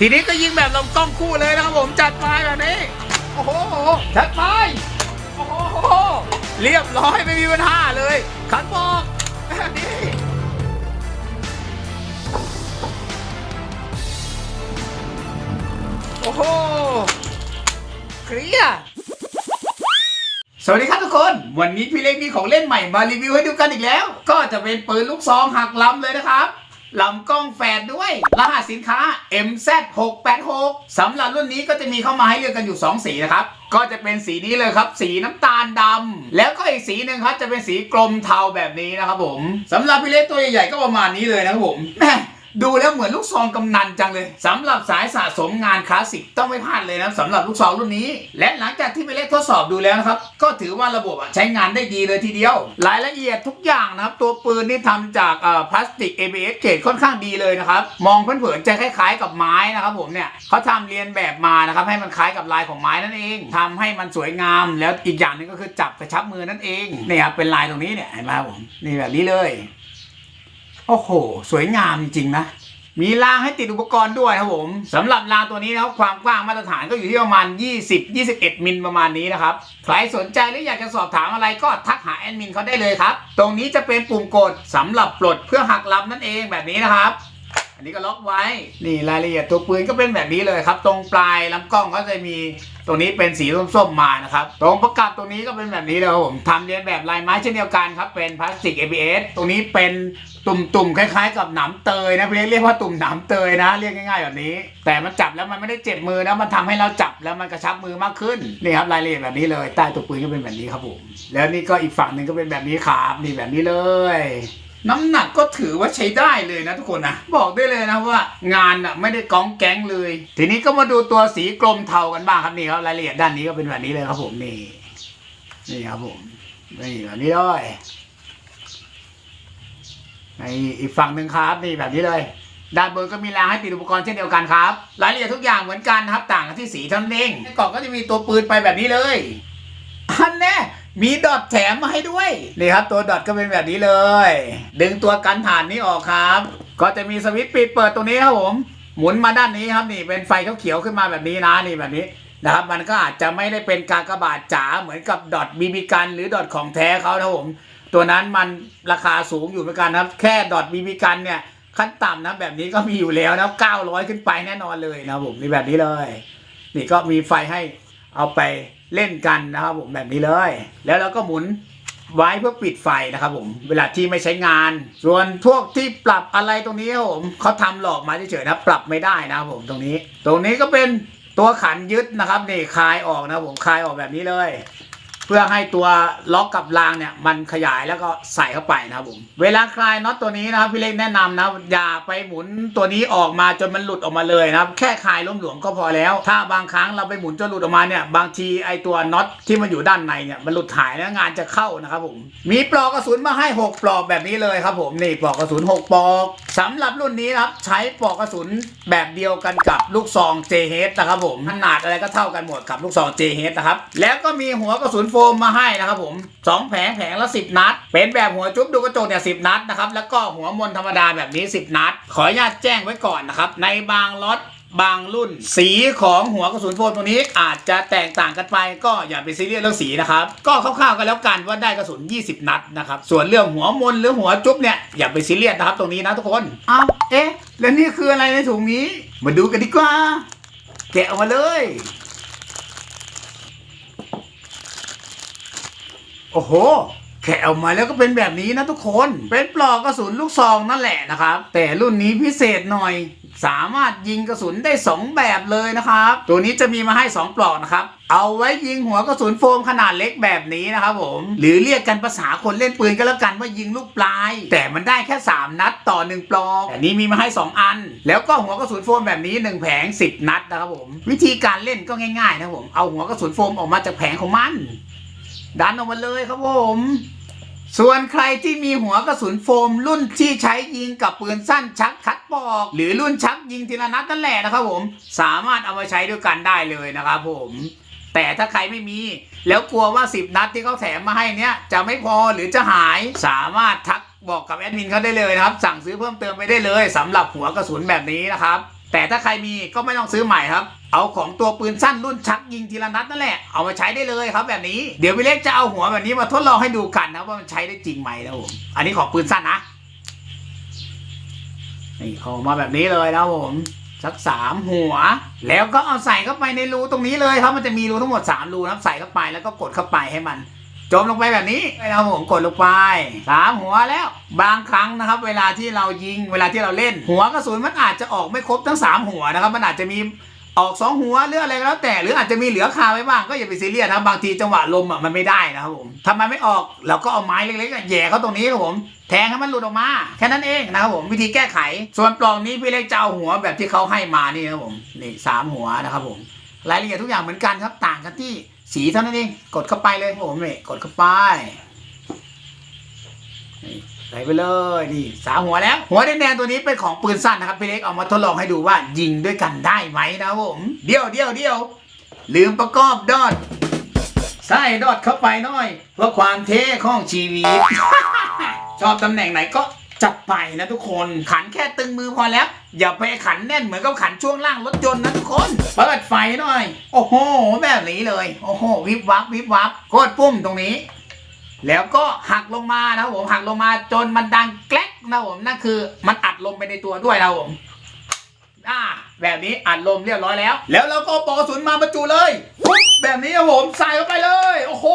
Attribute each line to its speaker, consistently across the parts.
Speaker 1: ทีนี้ก็ยิงแบบลำกล้องคู่เลยนะครับผมจัดไปแบบนี้ โอ้โหจัดไปโอ้โหเรียบร้อยไม่มีปัญหาเลยขันบอกแบบนี้โอ้โหเคลียร์สวัสดีครับทุกคน วันนี้พี่เล็กมีของเล่นใหม่มารีวิวให้ดูกันอีกแล้ว ก็จะเป็นปืนลูกซองหักลำเลยนะครับ ลำกล้องแฝดด้วย รหัสสินค้า MZ686 สำหรับรุ่นนี้ก็จะมีเข้ามาให้เลือกกันอยู่ 2 สีนะครับ ก็จะเป็นสีนี้เลยครับ สีน้ำตาลดำแล้วก็อีกสีหนึ่งครับจะเป็นสีกลมเทาแบบนี้นะครับผมสำหรับพี่เล็กตัวใหญ่ๆก็ประมาณนี้เลยนะครับผมแม่ ดูแล้วเหมือนลูกซองกำนันจังเลยสำหรับสายสะสมงานคลาสสิกต้องไม่พลาดเลยนะสำหรับลูกซองรุ่นนี้ และหลังจากที่ไปเล่นทดสอบดูแล้วนะครับ ก็ถือว่าระบบใช้งานได้ดีเลยทีเดียว รายละเอียดทุกอย่างนะครับ ตัวปืนนี่ทำจากพลาสติก ABS เกรดค่อนข้างดีเลยนะครับ มองเผินๆจะคล้ายๆกับไม้นะครับผมเนี่ยเขาทำเรียนแบบมานะครับให้มันคล้ายกับลายของไม้นั่นเองทำให้มันสวยงามแล้วอีกอย่างหนึงก็คือจับกระชับมือนั่นเองเนี่ยครับเป็นลายตรงนี้เนี่ยเห็นไหมครับผมนี่แบบนี้เลย โอ้โห สวยงามจริงๆนะ มีรางให้ติดอุปกรณ์ด้วยครับผมสำหรับรางตัวนี้นะครับความกว้างมาตรฐานก็อยู่ที่ประมาณ 20-21 มิลประมาณนี้นะครับ ใครสนใจหรืออยากจะสอบถามอะไรก็ทักหาแอดมินเขาได้เลยครับ ตรงนี้จะเป็นปุ่มกดสำหรับปลดเพื่อหักลำนั่นเองแบบนี้นะครับ อันนี้ก็ล็อกไว้ นี่รายละเอียดตัวปืนก็เป็นแบบนี้เลยครับ ตรงปลายลำกล้องก็จะมีตรงนี้เป็นสีส้มๆมานะครับ ตรงประกับตรงนี้ก็เป็นแบบนี้เลยครับผมทำเรียนแบบลายไม้เช่นเดียวกันครับ เป็นพลาสติก ABS ตรงนี้เป็นตุ่มๆคล้ายๆ กับหนามเตยนะเรียกเรียกว่าตุ่มหนามเตยนะเรียกง่ายๆแบบนี้ แต่มันจับแล้วมันไม่ได้เจ็บมือนะมันทำให้เราจับแล้วมันกระชับมือมากขึ้นนี่ครับรายละเอียดแบบนี้เลย ใต้ตัวปืนก็เป็นแบบนี้ครับผมแล้วนี่ก็อีกฝั่งหนึ่งก็เป็นแบบนี้ครับนี่แบบนี้เลย น้ำหนักก็ถือว่าใช้ได้เลยนะทุกคนนะบอกได้เลยนะว่างานอะไม่ได้ก้องแก๊งเลย ทีนี้ก็มาดูตัวสีกลมเทากันบ้างครับนี่ครับรายละเอียดด้านนี้ก็เป็นแบบนี้เลยครับผมนี่นี่ครับผมนี่แบบนี้เลยในอีกฝั่งหนึ่งครับนี่แบบนี้เลยด้านบนก็มีรางให้ติดอุปกรณ์เช่นเดียวกันครับ รายละเอียดทุกอย่างเหมือนกันครับต่างกันที่สีเท่านั้นเองในกล่องก็จะมีตัวปืนไปแบบนี้เลยอันแน่ มีดอทแถมมาให้ด้วย นี่ครับตัวดอทก็เป็นแบบนี้เลย ดึงตัวกันผ่านนี้ออกครับ ก็จะมีสวิตช์ปิดเปิดตรงนี้ครับผม หมุนมาด้านนี้ครับนี่เป็นไฟเขียวๆขึ้นมาแบบนี้นะนี่แบบนี้นะครับมันก็อาจจะไม่ได้เป็นการกระบาทจ๋าเหมือนกับดอทบีบีกันหรือดอทของแท้เขานะครับผม ตัวนั้นมันราคาสูงอยู่เหมือนกันครับ แค่ดอทบีบีกันเนี่ยขั้นต่ำนะแบบนี้ก็มีอยู่แล้วนะ900 ขึ้นไปแน่นอนเลยนะผมนี่แบบนี้เลย นี่ก็มีไฟให้เอาไป เล่นกันนะครับผมแบบนี้เลย แล้วเราก็หมุนไว้เพื่อปิดไฟนะครับผมเวลาที่ไม่ใช้งาน ส่วนพวกที่ปรับอะไรตรงนี้ครับผมเขาทำหลอกมาเฉยๆนะปรับไม่ได้นะครับผมตรงนี้ ตรงนี้ก็เป็นตัวขันยึดนะครับนี่คลายออกนะครับผมคลายออกแบบนี้เลย เพื่อให้ตัวล็อกกับรางเนี่ยมันขยายแล้วก็ใส่เข้าไปนะครับผมเวลาคลายน็อตตัวนี้นะครับพี่เล็กแนะนำนะอย่าไปหมุนตัวนี้ออกมาจนมันหลุดออกมาเลยนะครับแค่คลายล้มหลวมก็พอแล้ว ถ้าบางครั้งเราไปหมุนจนหลุดออกมาเนี่ยบางทีไอตัวน็อตที่มันอยู่ด้านในเนี่ยมันหลุดหายแล้วงานจะเข้านะครับผมมีปลอกกระสุนมาให้ 6 ปลอกแบบนี้เลยครับผมนี่ปลอกกระสุน 6 ปลอกสำหรับรุ่นนี้นะครับใช้ปลอกกระสุนแบบเดียวกันกับลูกซอง JH นะครับผมขนาดอะไรก็เท่ากันหมดกับลูกซอง JH นะครับแล้วก็มีหัวกระสุนโฟมมาให้นะครับผมสองแผงแผงละ10นัด เป็นแบบหัวจุ๊บดูกระจกเนี่ยสินัดนะครับ แล้วก็หัวมนธรรมดาแบบนี้ 10 นัด ขออนุญาตแจ้งไว้ก่อนนะครับ ในบางล็อตบางรุ่น สีของหัวกระสุนโฟมตัวนี้อาจจะแตกต่างกันไปก็อย่าไปซีเรียสเรื่องสีนะครับ ก็คร่าวๆกันแล้วกันว่าได้กระสุน 20 นัดนะครับ ส่วนเรื่องหัวมนหรือหัวจุ๊บเนี่ยอย่าไปซีเรียสนะครับตรงนี้นะทุกคนอ้าวเอ๊ะ แล้วนี่คืออะไรในถุงนี้ มาดูกันดีกว่า แกะออกมาเลย โอ้โหแกะออกมาแล้วก็เป็นแบบนี้นะทุกคน เป็นปลอกกระสุนลูกซองนั่นแหละนะครับ แต่รุ่นนี้พิเศษหน่อย สามารถยิงกระสุนได้ 2 แบบเลยนะครับ ตัวนี้จะมีมาให้ 2 ปลอกนะครับ เอาไว้ยิงหัวกระสุนโฟมขนาดเล็กแบบนี้นะครับผม หรือเรียกกันภาษาคนเล่นปืนก็แล้วกันว่ายิงลูกปลาย แต่มันได้แค่ 3 นัดต่อ 1 ปลอกแต่นี้มีมาให้ 2 อัน แล้วก็หัวกระสุนโฟมแบบนี้ 1 แผง 10 นัดนะครับผม วิธีการเล่นก็ง่ายๆนะครับผม เอาหัวกระสุนโฟมออกมาจากแผงของมัน ดันออกมาเลยครับผม ส่วนใครที่มีหัวกระสุนโฟม รุ่นที่ใช้ยิงกับปืนสั้นชักคัดปอก หรือรุ่นชักยิงทีละนัดนั่นแหละนะครับผม สามารถเอามาใช้ด้วยกันได้เลยนะครับผมแต่ถ้าใครไม่มีแล้วกลัวว่า 10 นัดที่เขาแถมมาให้เนี้ยจะไม่พอหรือจะหายสามารถทักบอกกับแอดมินเขาได้เลยนะครับ สั่งซื้อเพิ่มเติมไปได้เลยสำหรับหัวกระสุนแบบนี้นะครับ แต่ถ้าใครมีก็ไม่ต้องซื้อใหม่ครับ เอาของตัวปืนสั้นรุ่นชักยิงทีละนัดนั่นแหละเอามาใช้ได้เลยครับแบบนี้เดี๋ยวพี่เล็กจะเอาหัวแบบนี้มาทดลองให้ดูกันนะว่ามันใช้ได้จริงไหมนะผมอันนี้ของปืนสั้นนะนี่ออกมาแบบนี้เลยนะผมสักสามหัว แล้วก็เอาใส่เข้าไปในรูตรงนี้เลยครับมันจะมีรูทั้งหมดสามรูนะครับใส่เข้าไปแล้วก็กดเข้าไปให้มันจมลงไปแบบนี้นะครับผมกดลงไปสามหัวแล้ว บางครั้งนะครับ เวลาที่เรายิงเวลาที่เราเล่น หัวกระสุนมันอาจจะออกไม่ครบทั้งสามหัวนะครับ มันอาจจะมี ออกสองหัวหรืออะไรก็แล้วแต่หรืออาจจะมีเหลือคาไว้บ้างก็อย่าไปซีเรียสนะครับบางทีจังหวะลมอะมันไม่ได้นะครับผมถ้ามันไม่ออกเราก็เอาไม้เล็กๆแย่เข้าตรงนี้ครับผมแทงให้มันหลุดออกมาแค่นั้นเองนะครับผมวิธีแก้ไข ส่วนปล่องนี้พี่เล็กจะเอาหัวแบบที่เขาให้มานี่นะครับผมนี่สามหัวนะครับผมรายละเอียดทุกอย่างเหมือนกันครับต่างกันที่สีเท่านั้นเองกดเข้าไปเลยครับผมนี่กดเข้าไป ใส่ไปเลยนี่สามหัวแล้ว หัวแดงๆตัวนี้เป็นของปืนสั้นนะครับพี่เล็กเอามาทดลองให้ดูว่ายิงด้วยกันได้ไหมนะผมเดี๋ยวเดี๋ยวเดี๋ยวลืมประกอบดอทใส่ดอทเข้าไปหน่อย เพื่อความเท่ของชีวิต ชอบตำแหน่งไหนก็จัดไปนะทุกคนขันแค่ตึงมือพอแล้ว อย่าไปขันแน่นเหมือนกับขันช่วงล่างรถยนต์นะทุกคนเปิดไฟหน่อย โอ้โห แบบนี้เลย โอ้โห วิบวับวิบวับกดปุ่มตรงนี้ แล้วก็หักลงมานะครับผมหักลงมาจนมันดังแกลกนะครับผมนั่นคือมันอัดลมไปในตัวด้วยนะครับผมอ่าแบบนี้อัดลมเรียบร้อยแล้ว แล้วเราก็เอาปอกกระสุนมาบรรจุเลยปุ๊บแบบนี้ครับผมใส่เข้าไปเลย โอ้โห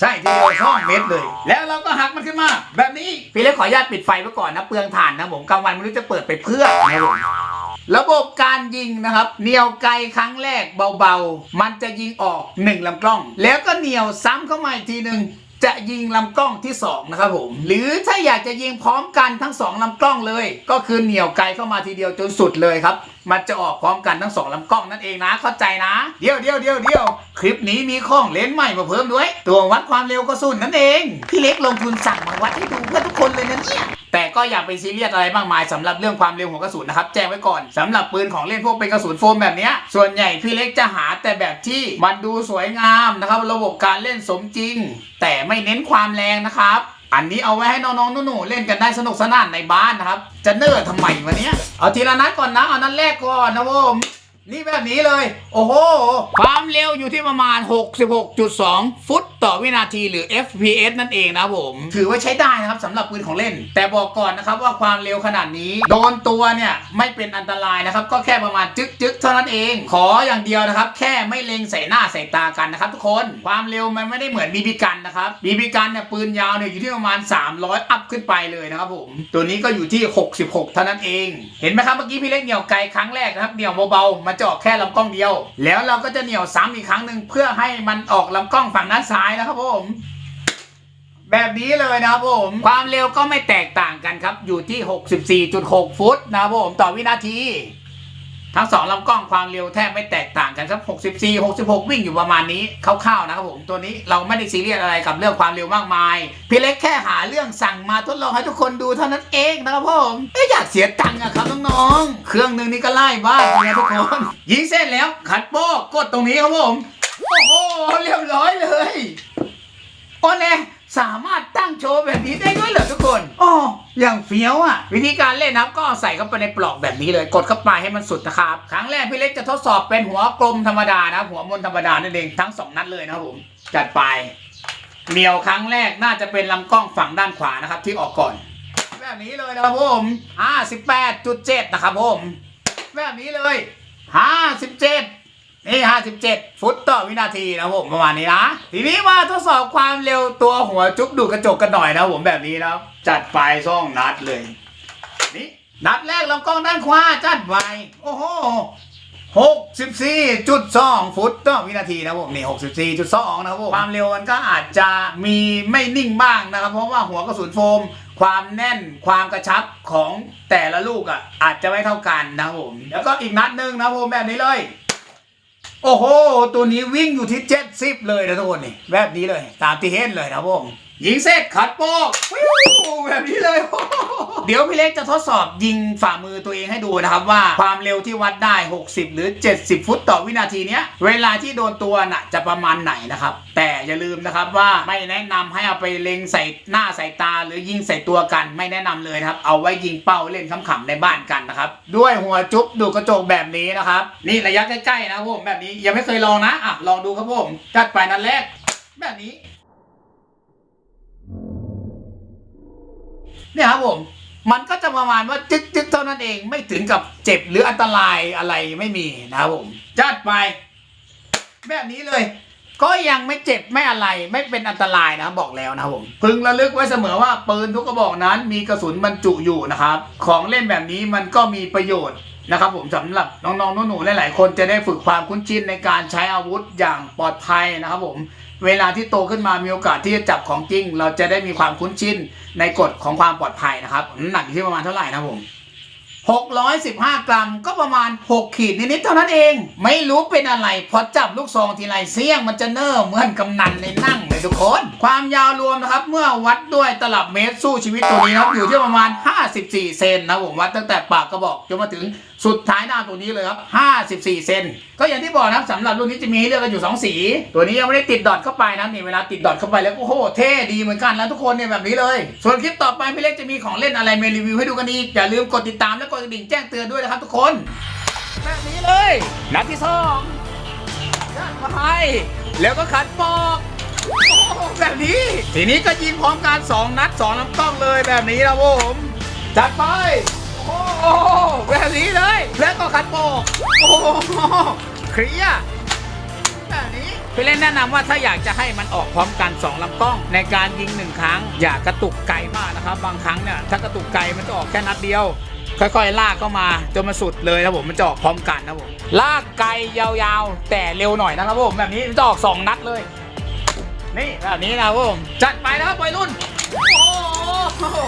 Speaker 1: ใส่ทีเดียวช่องเม็ดเลย แล้วเราก็หักมันขึ้นมา แบบนี้พี่เล็กขออนุญาตปิดไฟไว้ก่อนนะเปลืองถ่านนะผมกลางวันไม่รู้จะเปิดไปเพื่อนะครับผมระบบการยิงนะครับเหนียวไกลครั้งแรกเบาๆ มันจะยิงออกหนึ่งลำกล้อง แล้วก็เหนียวซ้ำเข้ามาอีกทีหนึ่ง จะยิงลำกล้องที่สองนะครับผม หรือถ้าอยากจะยิงพร้อมกันทั้งสองลำกล้องเลย ก็คือเหนียวไกลเข้ามาทีเดียวจนสุดเลยครับ มันจะออกพร้อมกันทั้งสองลำกล้องนั่นเองนะ เข้าใจนะ เดี๋ยวเดี๋ยวเดี๋ยวเดี๋ยวคลิปนี้มีข้องเลนส์ใหม่มาเพิ่มด้วย ตัววัดความเร็วกระสุนนั่นเอง พี่เล็กลงทุนสั่งมาวัดให้ดูเพื่อทุกคนเลยนะเนี่ย แต่ก็อย่าไปซีเรียสอะไรมากมายสำหรับเรื่องความเร็วของกระสุนนะครับแจ้งไว้ก่อนสำหรับปืนของเล่นพวกเป็นกระสุนโฟมแบบนี้ส่วนใหญ่พี่เล็กจะหาแต่แบบที่มันดูสวยงามนะครับ ระบบการเล่นสมจริง แต่ไม่เน้นความแรงนะครับอันนี้เอาไว้ให้น้องๆหนูๆเล่นกันได้สนุกสนานในบ้านนะครับ จะเนิ่อทำไมวะเนี้ยเอาทีละนัดก่อนนะ เอานัดแรกก่อนนะผม นี่แบบนี้เลย โอ้โห ความเร็วอยู่ที่ประมาณ 66.2 ฟุตต่อวินาทีหรือ FPS นั่นเองนะครับผม ถือว่าใช้ได้นะครับสำหรับปืนของเล่น แต่บอกก่อนนะครับว่าความเร็วขนาดนี้ โดนตัวเนี่ย ไม่เป็นอันตรายนะครับ ก็แค่ประมาณจึ๊กจึ๊กๆเท่านั้นเอง ขออย่างเดียวนะครับ แค่ไม่เล็งใส่หน้าใส่ตากันนะครับทุกคนความเร็วมันไม่ได้เหมือนบีบีกันนะครับบีบีกันเนี่ยปืนยาวเนี่ยอยู่ที่ประมาณ 300 อัพขึ้นไปเลยนะครับผมตัวนี้ก็อยู่ที่ 66 เท่านั้นเอง เห็นไหมครับเมื่อกี้พี่เล็กเหนี่ยวไกลครั้งแรกนะครับเหนี่ยวเบาๆมัเจาะแค่ลำกล้องเดียว แล้วเราก็จะเหนี่ยวซ้ำอีกครั้งหนึ่งเพื่อให้มันออกลำกล้องฝั่งด้านซ้ายนะครับผมแบบนี้เลยนะครับผม ความเร็วก็ไม่แตกต่างกันครับ อยู่ที่ 64.6 ฟุตนะครับผม ต่อวินาที ทั้งสองลำกล้องความเร็วแทบไม่แตกต่างกันครับ 64 66 วิ่งอยู่ประมาณนี้คร่าวๆนะครับผม ตัวนี้เราไม่ได้ซีเรียสอะไรกับเรื่องความเร็วมากมาย พี่เล็กแค่หาเรื่องสั่งมาทดลองให้ทุกคนดูเท่านั้นเองนะครับผมไม่อยากเสียตังค์อะครับน้องๆ เครื่องหนึ่งนี่ก็ไล่บ้านเลยนะทุกคน ยิงเส้นแล้วขัดโป๊กกดตรงนี้ครับผม โอ้โหเรียบร้อยเลยโอ้แน่สามารถตั้งโชว์แบบนี้ได้ด้วยเหรอทุกคนอ๋อ อย่างเฟี้ยวอะ วิธีการเล่นนะครับ ก็ใส่เข้าไปในปลอกแบบนี้เลย กดเข้าไปให้มันสุดนะครับ ครั้งแรกพี่เล็กจะทดสอบเป็นหัวกลมธรรมดานะหัวมนธรรมดานั่นเองทั้งสองนัดเลยนะครับผมจัดไปเหนียวครั้งแรกน่าจะเป็นลำกล้องฝั่งด้านขวานะครับ ที่ออกก่อน แบบนี้เลยนะครับผม58.7นะครับผมแบบนี้เลย57นี่ 57 ฟุตต่อวินาทีนะครับผมประมาณนี้นะ ทีนี้มาทดสอบความเร็วตัวหัวจุกดูกระจกกันหน่อยนะครับผมแบบนี้นะครับ จัดไปซ่องนัดเลย นี่นัดแรกลำกล้องด้านขวาจัดไปโอ้โห64.2ฟุตต่อวินาทีนะครับผมนี่64.2นะครับผมความเร็วมันก็อาจจะมีไม่นิ่งบ้างนะครับ เพราะว่าหัวกระสุนโฟม ความแน่นความกระชับของแต่ละลูกอะอาจจะไม่เท่ากันนะผมแล้วก็อีกนัดหนึ่งนะผมแบบนี้เลย โอ้โห ตัวนี้วิ่งอยู่ที่70เลยนะทุกคนนี่แบบนี้เลย ตามที่เห็นเลยนะผม ยิงเสร็จขัดโปกวิวแบบนี้เลย เดี๋ยวพี่เล็กจะทดสอบยิงฝ่ามือตัวเองให้ดูนะครับว่าความเร็วที่วัดได้ 60 หรือ 70 ฟุตต่อวินาทีเนี้ย เวลาที่โดนตัวน่ะจะประมาณไหนนะครับ แต่อย่าลืมนะครับว่าไม่แนะนำให้เอาไปเล็งใส่หน้าใส่ตา หรือยิงใส่ตัวกันไม่แนะนำเลยนะครับ เอาไว้ยิงเป้าเล่นขำๆในบ้านกันนะครับ ด้วยหัวจุ๊บดูกระจกแบบนี้นะครับ นี่ระยะใกล้ๆนะครับผมแบบนี้ยังไม่เคยลองนะอะลองดูครับผมจัดไปนัดแรก แบบนี้ เนี่ยครับผมมันก็จะประมาณว่าจึ๊กจึ๊กเท่านั้นเองไม่ถึงกับเจ็บหรืออันตรายอะไรไม่มีนะครับผมจัดไป แบบนี้เลย ก็ยังไม่เจ็บไม่อะไรไม่เป็นอันตรายนะบอกแล้วนะครับผมพึงระลึกไว้เสมอว่าปืนทุกกระบอกนั้น มีกระสุนบรรจุอยู่นะครับ ของเล่นแบบนี้มันก็มีประโยชน์นะครับผมสำหรับน้องๆหนูๆหลายๆคนจะได้ฝึกความคุ้นชินในการใช้อาวุธอย่างปลอดภัยนะครับผม เวลาที่โตขึ้นมามีโอกาสที่จะจับของจริง เราจะได้มีความคุ้นชินในกฎของความปลอดภัยนะครับน้ำหนักอยู่ที่ประมาณเท่าไหร่นะครับผม615 กรัมก็ประมาณ 6 ขีดนิดๆเท่านั้นเอง ไม่รู้เป็นอะไรพอจับลูกซองทีไรเสี้ยงมันจะเนิ่มเหมือนกำนันในนั่งเลยทุกคน ความยาวรวมนะครับ เมื่อวัดด้วยตลับเมตรสู้ชีวิตตัวนี้นะครับอยู่ที่ประมาณ 54 เซนนะผมวัดตั้งแต่ปากกระบอกจนมาถึง สุดท้ายหน้าตัวนี้เลยครับ 54 เซน ก็อย่างที่บอกนะครับสำหรับรุ่นนี้จะมีให้เลือกกันอยู่ 2 สี ตัวนี้ยังไม่ได้ติดดอทเข้าไปนะนี่เวลาติดดอทเข้าไปแล้วโอ้โหเท่ดีเหมือนกันแล้วทุกคนเนี่ยแบบนี้เลย ส่วนคลิปต่อไปพี่เล็กจะมีของเล่นอะไรมารีวิวให้ดูกันอีก อย่าลืมกดติดตามและกดกระดิ่งแจ้งเตือนด้วยนะครับทุกคนแบบนี้เลยนัดที่สองยัดมาให้แล้วก็ขัดปอกแบบนี้ ทีนี้ก็ยิงพร้อมกันสองนัดสองลำกล้องเลยแบบนี้นะผมจัดไป โอ้โหแบบนี้เลย แล้วก็ขัดโปกโอ้โหเคลียร์แบบนี้พี่เล่นแนะนำว่าถ้าอยากจะให้มันออกพร้อมกันสองลำกล้อง ในการยิงหนึ่งครั้ง อย่ากระตุกไกลมากนะครับ บางครั้งเนี่ยถ้ากระตุกไกลมันจะออกแค่นัดเดียว ค่อยๆ ลากเข้ามาจนมาสุดเลยนะผมมันจะออกพร้อมกันนะผมลากไกลยาวๆ แต่เร็วหน่อยนะครับผมแบบนี้มันจะออกสองนัดเลย นี่แบบนี้นะครับผมจัดไปนะครับวัยรุ่นโอ้โห